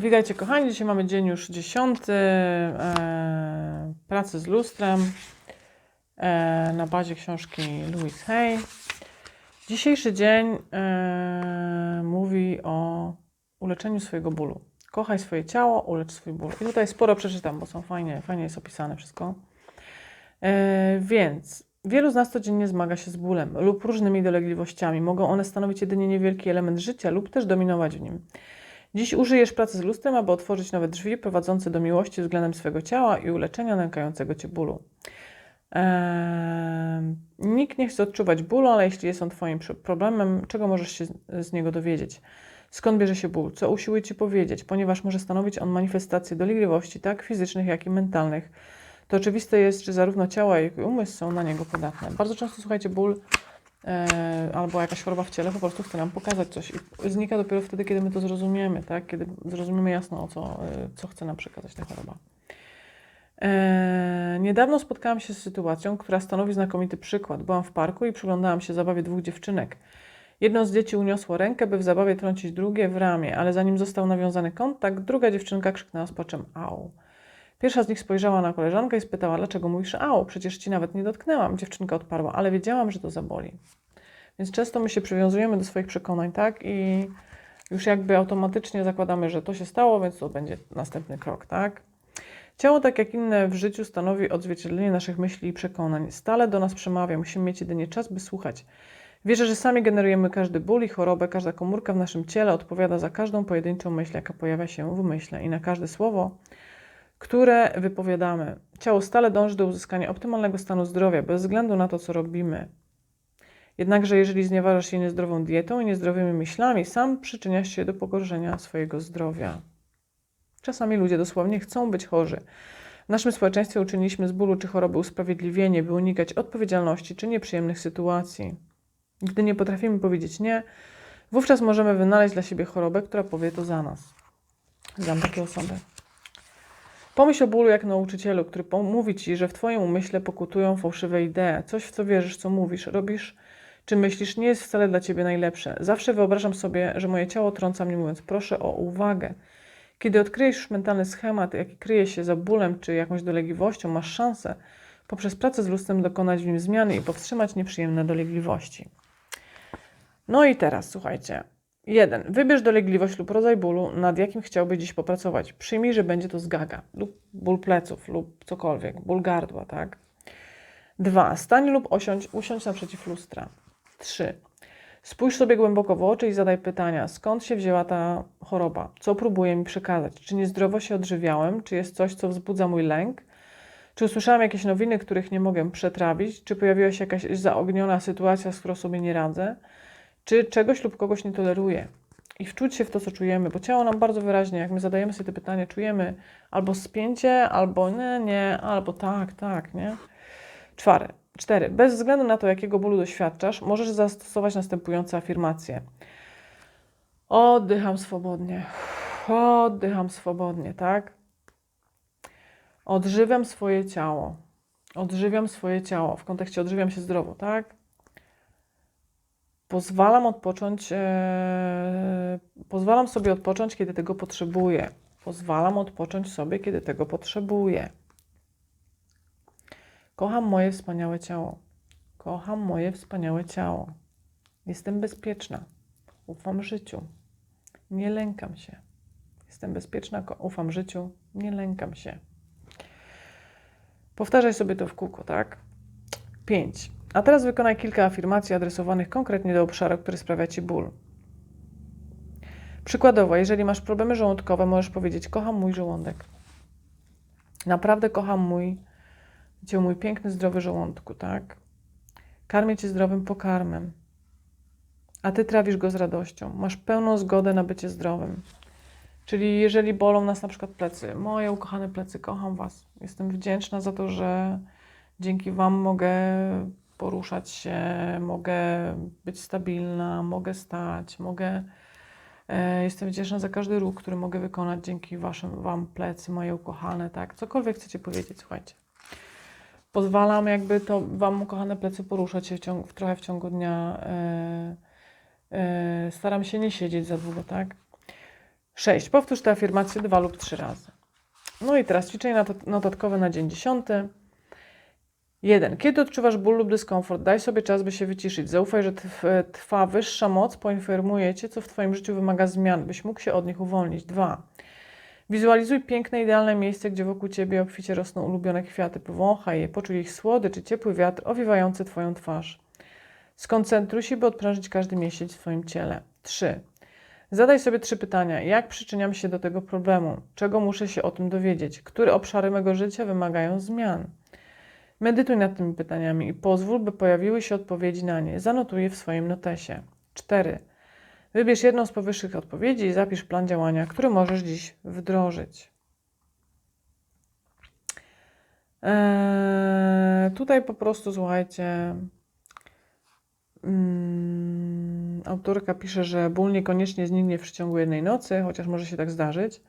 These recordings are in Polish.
Witajcie kochani, dzisiaj mamy dzień już dziesiąty e, pracy z lustrem e, na bazie książki Louise Hay. Dzisiejszy dzień e, mówi o uleczeniu swojego bólu. Kochaj swoje ciało, ulecz swój ból. I tutaj sporo przeczytam, bo są fajnie, fajnie jest opisane wszystko. E, więc wielu z nas codziennie zmaga się z bólem lub różnymi dolegliwościami. Mogą one stanowić jedynie niewielki element życia lub też dominować w nim. Dziś użyjesz pracy z lustrem, aby otworzyć nowe drzwi prowadzące do miłości względem swego ciała i uleczenia nękającego cię bólu. Eee, nikt nie chce odczuwać bólu, ale jeśli jest on Twoim problemem, czego możesz się z- niego dowiedzieć? Skąd bierze się ból? Co usiłuje Ci powiedzieć? Ponieważ może stanowić on manifestację dolegliwości, tak fizycznych, jak i mentalnych. To oczywiste jest, że zarówno ciało, jak i umysł są na niego podatne. Bardzo często, słuchajcie, ból albo jakaś choroba w ciele po prostu chce nam pokazać coś i znika dopiero wtedy, kiedy my to zrozumiemy, tak? Kiedy zrozumiemy jasno, o co, e, co chce nam przekazać ta choroba. E, niedawno spotkałam się z sytuacją, która stanowi znakomity przykład. Byłam w parku i przyglądałam się zabawie dwóch dziewczynek. Jedno z dzieci uniosło rękę, by w zabawie trącić drugie w ramię, ale zanim został nawiązany kontakt, druga dziewczynka krzyknęła z płaczem au. Pierwsza z nich spojrzała na koleżankę i spytała, dlaczego mówisz au, przecież ci nawet nie dotknęłam. Dziewczynka odparła, ale wiedziałam, że to zaboli. Więc często my się przywiązujemy do swoich przekonań, tak? I już jakby automatycznie zakładamy, że to się stało, więc to będzie następny krok, tak? Ciało, tak jak inne w życiu, stanowi odzwierciedlenie naszych myśli i przekonań. Stale do nas przemawia, musimy mieć jedynie czas, by słuchać. Wierzę, że sami generujemy każdy ból i chorobę, każda komórka w naszym ciele odpowiada za każdą pojedynczą myśl, jaka pojawia się w umyśle i na każde słowo, które wypowiadamy. Ciało stale dąży do uzyskania optymalnego stanu zdrowia, bez względu na to, co robimy. Jednakże, jeżeli znieważasz się niezdrową dietą i niezdrowymi myślami, sam przyczyniasz się do pogorszenia swojego zdrowia. Czasami ludzie dosłownie chcą być chorzy. W naszym społeczeństwie uczyniliśmy z bólu czy choroby usprawiedliwienie, by unikać odpowiedzialności czy nieprzyjemnych sytuacji. Gdy nie potrafimy powiedzieć nie, wówczas możemy wynaleźć dla siebie chorobę, która powie to za nas. Znam takie osoby. Pomyśl o bólu jak nauczycielu, który mówi ci, że w twoim umyśle pokutują fałszywe idee. Coś, w co wierzysz, co mówisz, robisz czy myślisz, nie jest wcale dla ciebie najlepsze. Zawsze wyobrażam sobie, że moje ciało trąca mnie, mówiąc: proszę o uwagę. Kiedy odkryjesz już mentalny schemat, jaki kryje się za bólem czy jakąś dolegliwością, masz szansę poprzez pracę z lustrem dokonać w nim zmiany i powstrzymać nieprzyjemne dolegliwości. No i teraz, słuchajcie. Jeden. Wybierz dolegliwość lub rodzaj bólu, nad jakim chciałbyś dziś popracować. Przyjmij, że będzie to zgaga lub ból pleców lub cokolwiek, ból gardła, tak? Dwa. Stań lub osiądź, usiądź naprzeciw lustra. Trzy. Spójrz sobie głęboko w oczy i zadaj pytania, skąd się wzięła ta choroba, co próbuje mi przekazać, czy niezdrowo się odżywiałem, czy jest coś, co wzbudza mój lęk, czy usłyszałam jakieś nowiny, których nie mogę przetrawić, czy pojawiła się jakaś zaogniona sytuacja, z którą sobie nie radzę, czy czegoś lub kogoś nie toleruję. I wczuć się w to, co czujemy, bo ciało nam bardzo wyraźnie, jak my zadajemy sobie te pytania, czujemy albo spięcie, albo nie, nie, albo tak, tak, nie? Czwary. Cztery. Bez względu na to, jakiego bólu doświadczasz, możesz zastosować następujące afirmacje. Oddycham swobodnie. Oddycham swobodnie, tak? Odżywiam swoje ciało. Odżywiam swoje ciało. W kontekście odżywiam się zdrowo, tak? Pozwalam odpocząć, e, pozwalam sobie odpocząć, kiedy tego potrzebuję. Pozwalam odpocząć sobie, kiedy tego potrzebuję. Kocham moje wspaniałe ciało. Kocham moje wspaniałe ciało. Jestem bezpieczna. Ufam życiu. Nie lękam się. Jestem bezpieczna, ufam życiu. Nie lękam się. Powtarzaj sobie to w kółko, tak? 5. A teraz wykonaj kilka afirmacji adresowanych konkretnie do obszaru, który sprawia Ci ból. Przykładowo, jeżeli masz problemy żołądkowe, możesz powiedzieć: Kocham mój żołądek. Naprawdę kocham mój Cię mój piękny, zdrowy żołądku, tak? Karmię Cię zdrowym pokarmem, a Ty trawisz go z radością. Masz pełną zgodę na bycie zdrowym. Czyli jeżeli bolą nas na przykład plecy, moje ukochane plecy, kocham Was. Jestem wdzięczna za to, że dzięki Wam mogę poruszać się, mogę być stabilna, mogę stać, mogę... E, jestem wdzięczna za każdy ruch, który mogę wykonać dzięki Waszym Wam plecy, moje ukochane, tak? Cokolwiek chcecie powiedzieć, słuchajcie pozwalam jakby to Wam, kochane plecy, poruszać się w ciągu, w trochę w ciągu dnia. E, e, staram się nie siedzieć za długo, tak? 6. Powtórz te afirmacje dwa lub trzy razy. No i teraz ćwiczenie not- notatkowe na dzień 10. 1. Kiedy odczuwasz ból lub dyskomfort, daj sobie czas, by się wyciszyć. Zaufaj, że tw- Twa wyższa moc poinformuje Cię, co w Twoim życiu wymaga zmian, byś mógł się od nich uwolnić. 2. Wizualizuj piękne, idealne miejsce, gdzie wokół Ciebie obficie rosną ulubione kwiaty. Powąchaj je, poczuj ich słodycz czy ciepły wiatr owiewający Twoją twarz. Skoncentruj się, by odprężyć każdy mięsień w Twoim ciele. 3. Zadaj sobie trzy pytania. Jak przyczyniam się do tego problemu? Czego muszę się o tym dowiedzieć? Które obszary mego życia wymagają zmian? Medytuj nad tymi pytaniami i pozwól, by pojawiły się odpowiedzi na nie. Zanotuj je w swoim notesie. 4. Wybierz jedną z powyższych odpowiedzi i zapisz plan działania, który możesz dziś wdrożyć. Eee, tutaj po prostu słuchajcie. Mm, autorka pisze, że ból niekoniecznie zniknie w przeciągu jednej nocy, chociaż może się tak zdarzyć.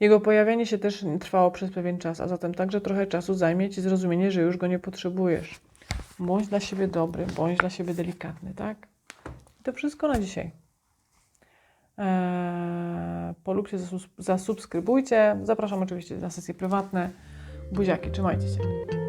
Jego pojawianie się też trwało przez pewien czas, a zatem także trochę czasu zajmie Ci zrozumienie, że już go nie potrzebujesz. Bądź dla siebie dobry, bądź dla siebie delikatny, tak? I to wszystko na dzisiaj. Eee, polubcie, zasubskrybujcie. Zapraszam oczywiście na sesje prywatne. Buziaki, trzymajcie się.